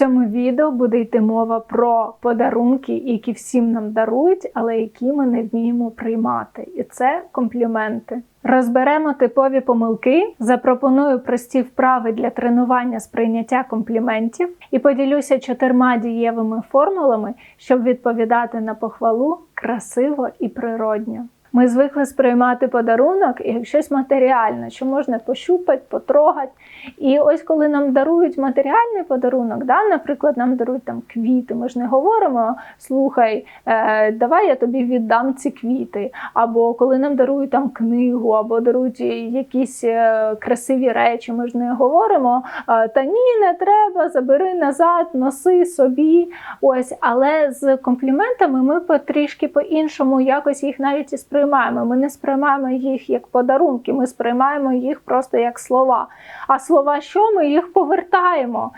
цьому відео буде йти мова про подарунки, які всім нам дарують, але які ми не вміємо приймати. І це компліменти. Розберемо типові помилки, запропоную прості вправи для тренування сприйняття компліментів і поділюся чотирма дієвими формулами, щоб відповідати на похвалу красиво і природньо. Ми звикли сприймати подарунок як щось матеріальне, що можна пощупати, потрогати. І ось коли нам дарують матеріальний подарунок, да, наприклад, нам дарують там квіти, ми ж не говоримо, слухай, е, давай я тобі віддам ці квіти. Або коли нам дарують там книгу, або дарують якісь е, красиві речі, ми ж не говоримо, е, та ні, не треба, забери назад, носи собі. Ось, але з компліментами ми потрішки по-іншому якось їх навіть і сприймаємо. Ми не сприймаємо їх як подарунки, ми сприймаємо їх просто як слова. А слова що? Ми їх повертаємо.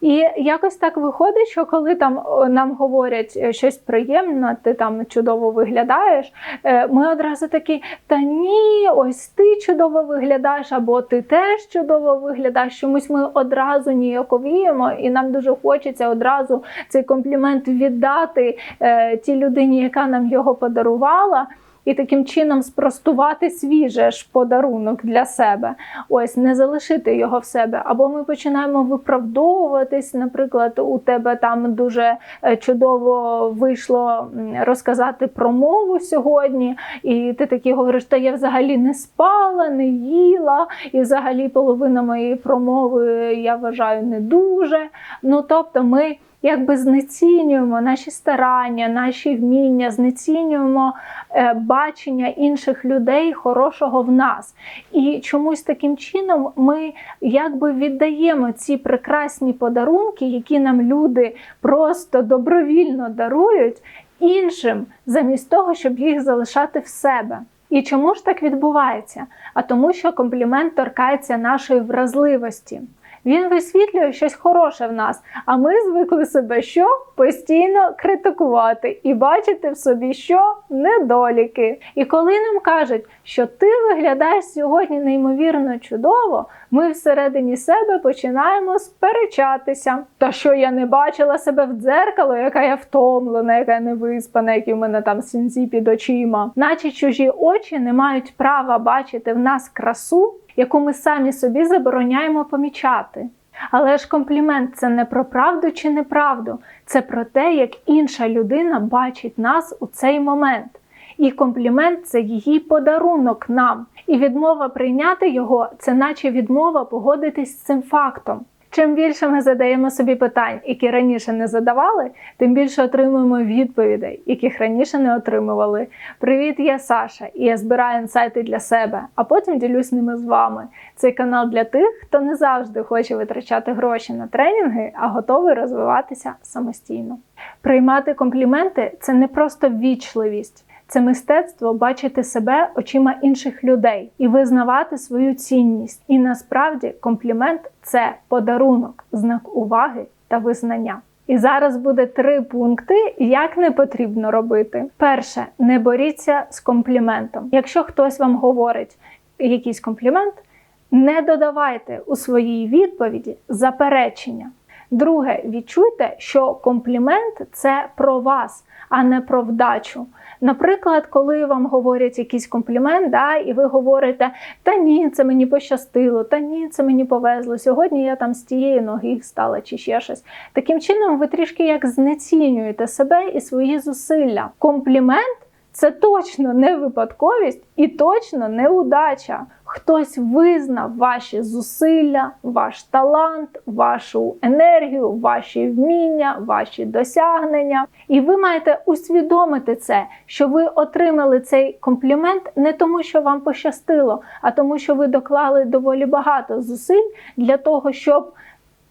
І якось так виходить, що коли там нам говорять е, щось приємне, ти там чудово виглядаєш, е, ми одразу такі, та ні, ось ти чудово виглядаєш, або ти теж чудово виглядаєш. Чомусь ми одразу ніяковіємо, і нам дуже хочеться одразу цей комплімент віддати е, тій людині, яка нам його подарувала. І таким чином спростувати свіже ж подарунок для себе, ось не залишити його в себе. Або ми починаємо виправдовуватись. Наприклад, у тебе там дуже е, чудово вийшло розказати про мову сьогодні, і ти такі говориш, та я взагалі не спала, не їла, і взагалі половина моєї промови я вважаю не дуже. Ну тобто, ми якби знецінюємо наші старання, наші вміння, знецінюємо е, бачення інших людей хорошого в нас. І чомусь таким чином ми якби віддаємо ці прекрасні подарунки, які нам люди просто добровільно дарують іншим, замість того, щоб їх залишати в себе. І чому ж так відбувається? А тому, що комплімент торкається нашої вразливості. Він висвітлює щось хороше в нас, а ми звикли себе що постійно критикувати і бачити в собі що недоліки. І коли нам кажуть, що ти виглядаєш сьогодні неймовірно чудово, ми всередині себе починаємо сперечатися. Та що я не бачила себе в дзеркало, яка я втомлена, яка не виспана, які в мене там сінці під очима, наче чужі очі не мають права бачити в нас красу яку ми самі собі забороняємо помічати. Але ж комплімент це не про правду чи неправду, це про те, як інша людина бачить нас у цей момент. І комплімент це її подарунок нам. І відмова прийняти його це наче відмова погодитись з цим фактом. Чим більше ми задаємо собі питань, які раніше не задавали, тим більше отримуємо відповідей, яких раніше не отримували. Привіт, я Саша, і я збираю інсайти для себе, а потім ділюсь ними з вами. Цей канал для тих, хто не завжди хоче витрачати гроші на тренінги, а готовий розвиватися самостійно. Приймати компліменти це не просто ввічливість. Це мистецтво бачити себе очима інших людей і визнавати свою цінність. І насправді комплімент це подарунок, знак уваги та визнання. І зараз буде три пункти, як не потрібно робити. Перше, не боріться з компліментом. Якщо хтось вам говорить якийсь комплімент, не додавайте у своїй відповіді заперечення. Друге, відчуйте, що комплімент це про вас, а не про вдачу. Наприклад, коли вам говорять якийсь комплімент, да, і ви говорите, та ні, це мені пощастило, та ні, це мені повезло. Сьогодні я там з тієї ноги встала чи ще щось. Таким чином, ви трішки як знецінюєте себе і свої зусилля. Комплімент це точно не випадковість і точно не удача. Хтось визнав ваші зусилля, ваш талант, вашу енергію, ваші вміння, ваші досягнення. І ви маєте усвідомити це, що ви отримали цей комплімент не тому, що вам пощастило, а тому, що ви доклали доволі багато зусиль для того, щоб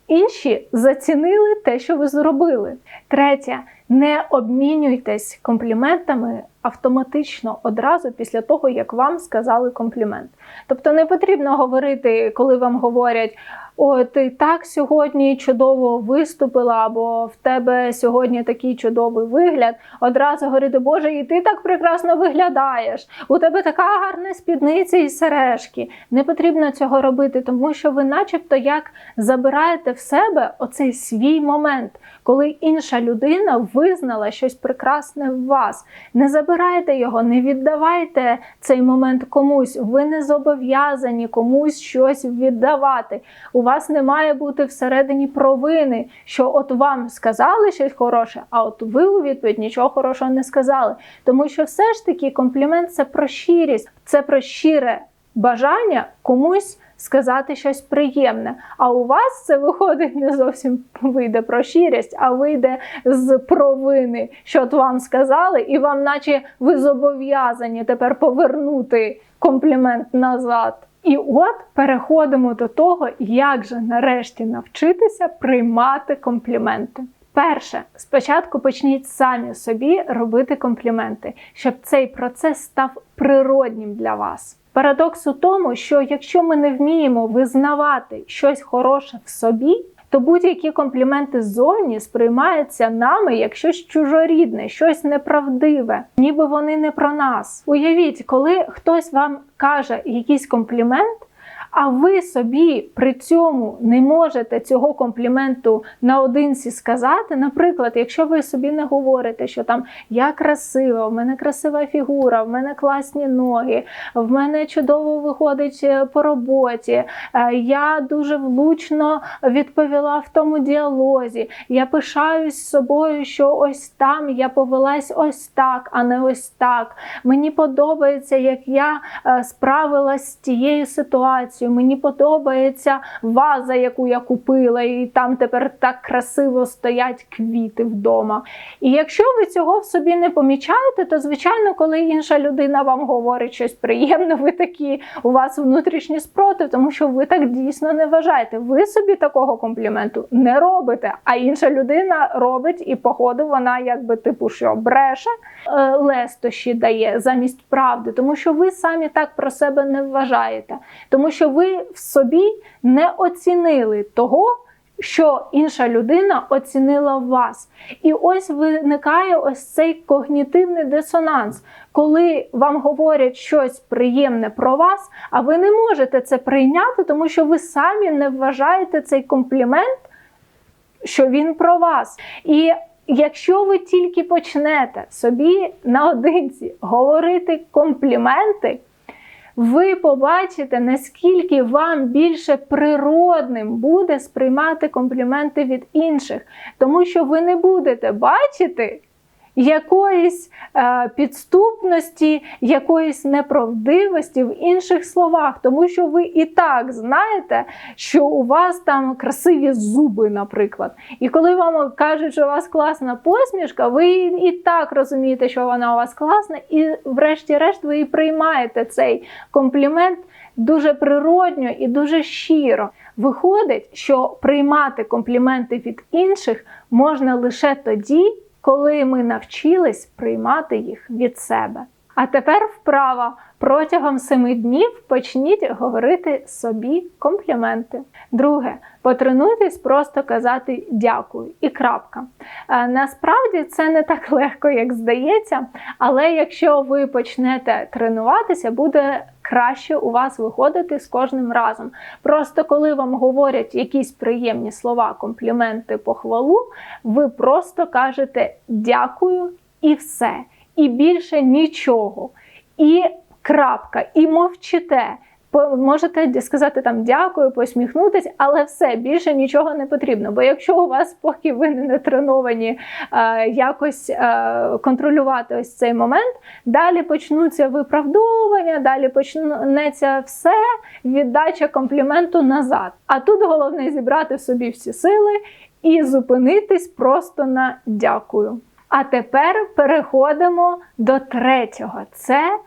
інші зацінили те, що ви зробили. Третє, Не обмінюйтесь компліментами автоматично одразу після того, як вам сказали комплімент. Тобто не потрібно говорити, коли вам говорять. О, ти так сьогодні чудово виступила, або в тебе сьогодні такий чудовий вигляд. Одразу говорити, Боже, і ти так прекрасно виглядаєш. У тебе така гарна спідниця і сережки. Не потрібно цього робити, тому що ви, начебто, як забираєте в себе оцей свій момент, коли інша людина визнала щось прекрасне в вас. Не забирайте його, не віддавайте цей момент комусь. Ви не зобов'язані комусь щось віддавати. У вас не має бути всередині провини, що от вам сказали щось хороше, а от ви у відповідь нічого хорошого не сказали. Тому що все ж таки комплімент це про щирість, це про щире бажання комусь сказати щось приємне. А у вас це виходить не зовсім вийде про щирість, а вийде з провини, що от вам сказали, і вам, наче ви зобов'язані тепер повернути комплімент назад. І от переходимо до того, як же нарешті навчитися приймати компліменти. Перше, спочатку почніть самі собі робити компліменти, щоб цей процес став природнім для вас. Парадокс у тому, що якщо ми не вміємо визнавати щось хороше в собі, то будь-які компліменти ззовні сприймаються нами як щось чужорідне, щось неправдиве, ніби вони не про нас. Уявіть, коли хтось вам каже якийсь комплімент. А ви собі при цьому не можете цього компліменту наодинці сказати. Наприклад, якщо ви собі не говорите, що там я красива, в мене красива фігура, в мене класні ноги, в мене чудово виходить е, по роботі, е, я дуже влучно відповіла в тому діалозі. Я пишаюсь собою, що ось там я повелась ось так, а не ось так. Мені подобається, як я е, справилась з тією ситуацією декорацію. Мені подобається ваза, яку я купила, і там тепер так красиво стоять квіти вдома. І якщо ви цього в собі не помічаєте, то звичайно, коли інша людина вам говорить щось приємне, ви такі у вас внутрішній спротив, тому що ви так дійсно не вважаєте. Ви собі такого компліменту не робите, а інша людина робить, і, походу, вона якби типу що бреше, е, лестощі дає замість правди, тому що ви самі так про себе не вважаєте. Тому що ви в собі не оцінили того, що інша людина оцінила вас. І ось виникає ось цей когнітивний дисонанс, коли вам говорять щось приємне про вас, а ви не можете це прийняти, тому що ви самі не вважаєте цей комплімент, що він про вас. І Якщо ви тільки почнете собі наодинці говорити компліменти, ви побачите, наскільки вам більше природним буде сприймати компліменти від інших, тому що ви не будете бачити якоїсь е, підступності, якоїсь неправдивості в інших словах, тому що ви і так знаєте, що у вас там красиві зуби, наприклад. І коли вам кажуть, що у вас класна посмішка, ви і так розумієте, що вона у вас класна, і, врешті-решт, ви і приймаєте цей комплімент дуже природньо і дуже щиро. Виходить, що приймати компліменти від інших можна лише тоді коли ми навчились приймати їх від себе. А тепер вправа протягом семи днів почніть говорити собі компліменти. Друге, потренуйтесь просто казати дякую і крапка. Е, насправді це не так легко, як здається, але якщо ви почнете тренуватися, буде краще у вас виходити з кожним разом. Просто коли вам говорять якісь приємні слова, компліменти, похвалу, ви просто кажете дякую і все. І більше нічого. І крапка, і мовчите. Можете сказати там дякую, посміхнутися, але все більше нічого не потрібно. Бо якщо у вас, поки ви не треновані е, якось е, контролювати ось цей момент, далі почнуться виправдовування, далі почнеться все віддача компліменту назад. А тут головне зібрати в собі всі сили і зупинитись просто на дякую. А тепер переходимо до третього. Це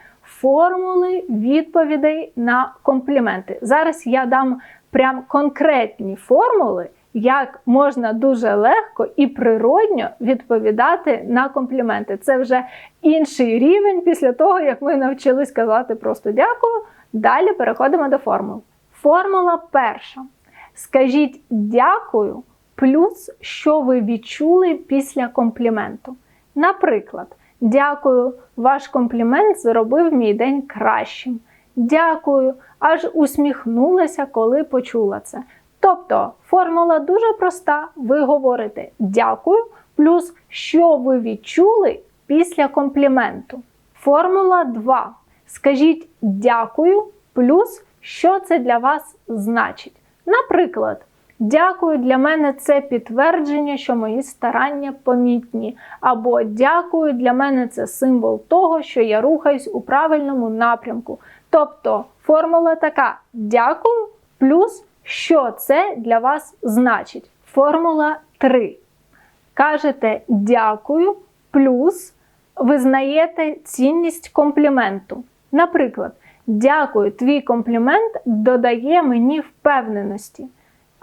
формули відповідей на компліменти. Зараз я дам прям конкретні формули, як можна дуже легко і природньо відповідати на компліменти. Це вже інший рівень після того, як ми навчились казати просто дякую. Далі переходимо до формул. Формула перша. Скажіть дякую, плюс що ви відчули після компліменту. Наприклад, дякую, ваш комплімент зробив мій день кращим. Дякую, аж усміхнулася, коли почула це. Тобто формула дуже проста. Ви говорите дякую, плюс що ви відчули після компліменту. Формула 2. Скажіть дякую, плюс що це для вас значить. Наприклад, дякую для мене це підтвердження, що мої старання помітні. Або дякую для мене це символ того, що я рухаюсь у правильному напрямку. Тобто формула така: дякую, плюс що це для вас значить. Формула 3. Кажете дякую, плюс визнаєте цінність компліменту. Наприклад, дякую, твій комплімент додає мені впевненості.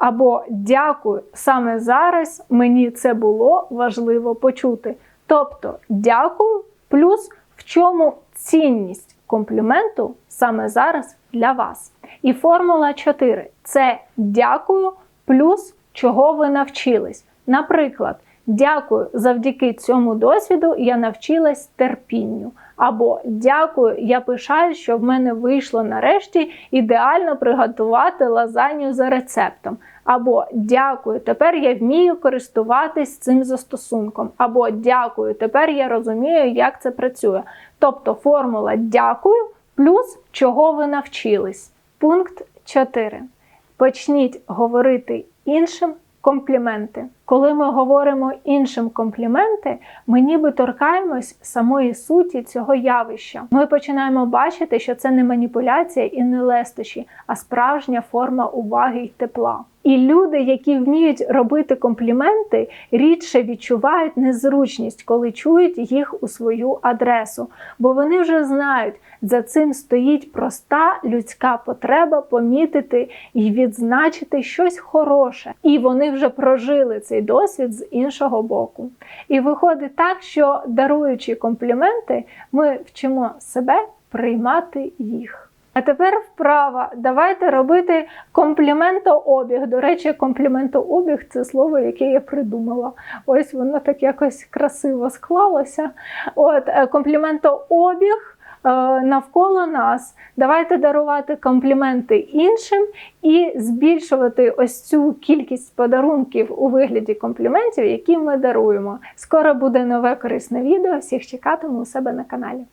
Або дякую, саме зараз мені це було важливо почути. Тобто, дякую, плюс в чому цінність компліменту саме зараз для вас. І формула 4 це дякую, плюс чого ви навчились. Наприклад, дякую, завдяки цьому досвіду я навчилась терпінню. Або дякую, я пишаю, що в мене вийшло нарешті ідеально приготувати лазанью за рецептом. Або дякую, тепер я вмію користуватись цим застосунком. Або дякую, тепер я розумію, як це працює. Тобто формула дякую плюс чого ви навчились. Пункт 4. Почніть говорити іншим компліменти. Коли ми говоримо іншим компліменти, ми ніби торкаємось самої суті цього явища. Ми починаємо бачити, що це не маніпуляція і не лестощі, а справжня форма уваги й тепла. І люди, які вміють робити компліменти, рідше відчувають незручність, коли чують їх у свою адресу, бо вони вже знають, за цим стоїть проста людська потреба помітити і відзначити щось хороше. І вони вже прожили цей досвід з іншого боку. І виходить так, що даруючи компліменти, ми вчимо себе приймати їх. А тепер вправа. Давайте робити компліментообіг. До речі, компліментообіг це слово, яке я придумала. Ось воно так якось красиво склалося. От е, компліментообіг е, навколо нас. Давайте дарувати компліменти іншим і збільшувати ось цю кількість подарунків у вигляді компліментів, які ми даруємо. Скоро буде нове корисне відео. Всіх чекатиму у себе на каналі.